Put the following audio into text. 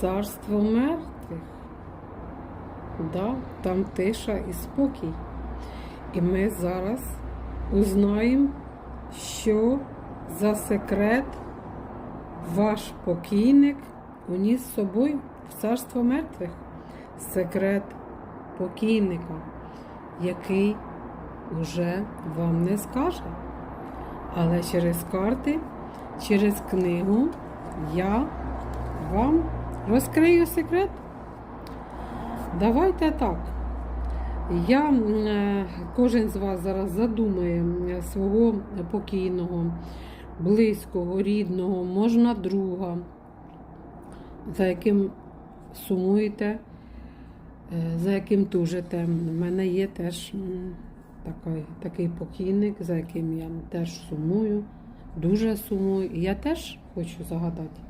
царство мертвих. Да, там тиша і спокій. І ми зараз узнаємо, що за секрет ваш покійник уніс з собою в царство мертвих. Секрет покійника, який уже вам не скаже. Але через карти, через книгу я вам розкрию секрет. Давайте так. Я, е, кожен з вас зараз задумає свого покійного, близького, рідного, можна друга, за яким сумуєте, е, за яким тужите. У мене є теж такий, такий покійник, за яким я теж сумую, дуже сумую. І я теж хочу загадати.